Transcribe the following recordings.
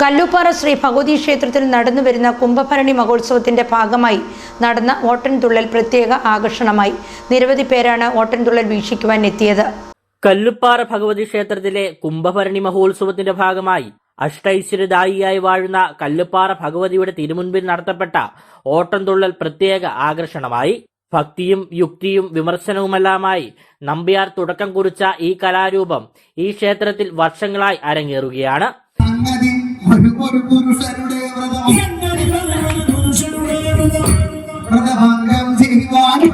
കല്ലുപ്പാറ ശ്രീ ഭഗവതി ക്ഷേത്രത്തിൽ നടന്നു വരുന്ന കുംഭഭരണി മഹോത്സവത്തിന്റെ ഭാഗമായി നടന്ന ഓട്ടൻതുള്ളൽ പ്രത്യേക ആകർഷണമായി. നിരവധി പേരാണ് ഓട്ടൻതുള്ളൽ വീക്ഷിക്കുവാൻ എത്തിയത്. കല്ലുപ്പാറ ഭഗവതി ക്ഷേത്രത്തിലെ കുംഭഭരണി മഹോത്സവത്തിന്റെ ഭാഗമായി അഷ്ടൈശ്വര്യദായിയായി വാഴുന്ന കല്ലുപ്പാറ ഭഗവതിയുടെ തിരുമുൻപിൽ നടത്തപ്പെട്ട ഓട്ടംതുള്ളൽ പ്രത്യേക ആകർഷണമായി. ഭക്തിയും യുക്തിയും വിമർശനവുമെല്ലാമായി നമ്പ്യാർ തുടക്കം കുറിച്ച ഈ കലാരൂപം ഈ ക്ഷേത്രത്തിൽ വർഷങ്ങളായി അരങ്ങേറുകയാണ്. ഒരു പുരുഷരുടെ വ്രതം. വ്രതഭംഗം ചെയ്യുവാൻ ഒരു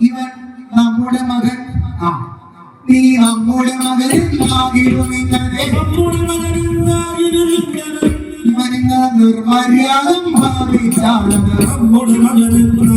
ഇവൻ നമ്മുടെ മകൻ. ആ. നീ നമ്മുടെ മകനാകിലും ഇങ്ങനെ ഇവനിങ്ങനെ നിർമര്യാദം ഭാവിച്ചാണ് നമ്മുടെ മകനാവർജുനനിപ്പോൾ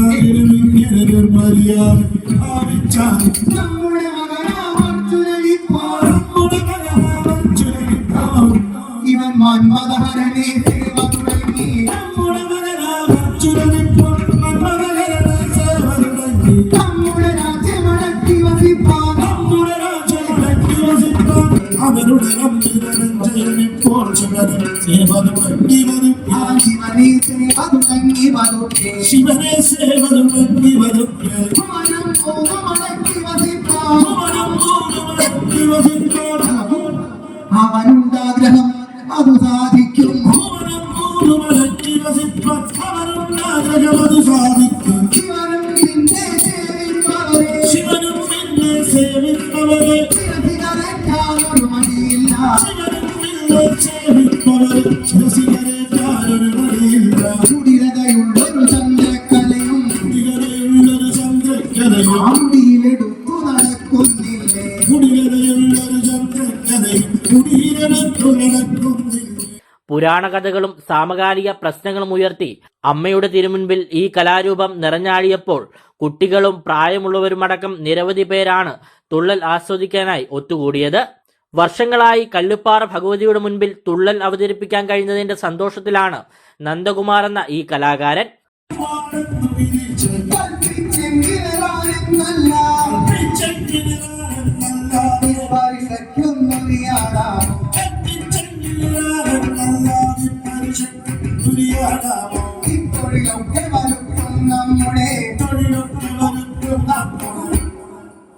വരും മനം പൂർണമടക്കി വസിപ്പാൻ അവനുണ്ടാഗ്രഹം. അത് സാധിക്കും പുരാണ കഥകളും സാമകാലിക പ്രശ്നങ്ങളും ഉയർത്തി അമ്മയുടെ തിരുമുൻപിൽ ഈ കലാരൂപം നിറഞ്ഞാടിയപ്പോൾ കുട്ടികളും പ്രായമുള്ളവരുമടക്കം നിരവധി പേരാണ് തുള്ളൽ ആസ്വദിക്കാനായി ഒത്തുകൂടിയത്. വർഷങ്ങളായി കല്ലുപ്പാറ ഭഗവതിയുടെ മുൻപിൽ തുള്ളൽ അവതരിപ്പിക്കാൻ കഴിഞ്ഞതിന്റെ സന്തോഷത്തിലാണ് നന്ദകുമാർ എന്ന ഈ കലാകാരൻ.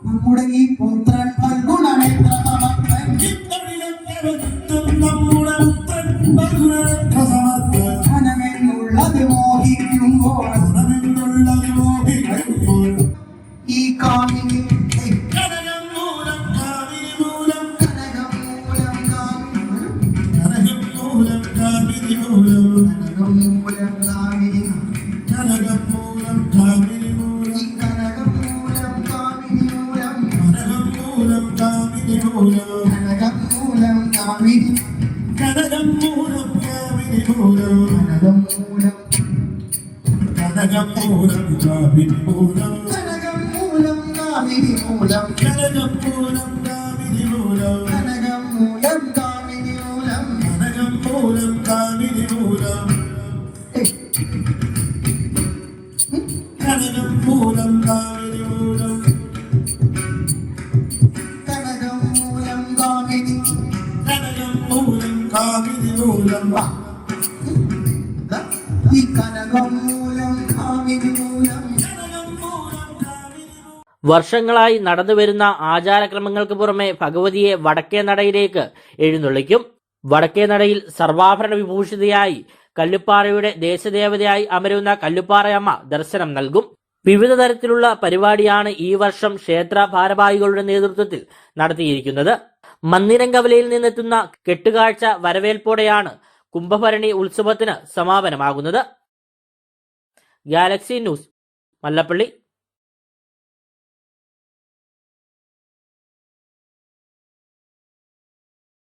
നമ്മുടെ ഈ പുത്രൻ ഫൽഗുണനേത്ര ധനമെന്നുള്ളത് മോഹിക്കുമ്പോൾ ഗുണമെന്നുള്ളത് മോഹിക്കുമ്പോൾ ഈ കാമിനി കനകം മൂലം കാവിരി മൂലം കനകം മൂലം കാമിനി മൂലം കാവിരി മൂലം കനകം മൂലം കാമിനി കനകം മൂലം കാവിരി മൂലം ഈ കനകം മൂലം കാമിനി മൂലം കനകം മൂലം കാവിരി മൂലം കനകം മൂലം കാമിനി കനകം മൂലം കാവിരി മൂലം. വർഷങ്ങളായി നടന്നുവരുന്ന ആചാരക്രമങ്ങൾക്ക് പുറമെ ഭഗവതിയെ വടക്കേ നടയിലേക്ക് എഴുന്നള്ളിക്കും. വടക്കേ നടയിൽ സർവാഭരണ വിഭൂഷിതയായി കല്ലുപ്പാറയുടെ ദേശദേവതയായി അമരുന്ന കല്ലുപ്പാറയമ്മ ദർശനം നൽകും. വിവിധ തരത്തിലുള്ള പരിപാടിയാണ് ഈ വർഷം ക്ഷേത്ര ഭാരവാഹികളുടെ നേതൃത്വത്തിൽ നടത്തിയിരിക്കുന്നത്. മന്ദിരങ്കവലയിൽ നിന്നെത്തുന്ന കെട്ടുകാഴ്ച വരവേൽപ്പോടെയാണ് കുംഭഭരണി ഉത്സവത്തിന് സമാപനമാകുന്നത്. Galaxy news Mallappally.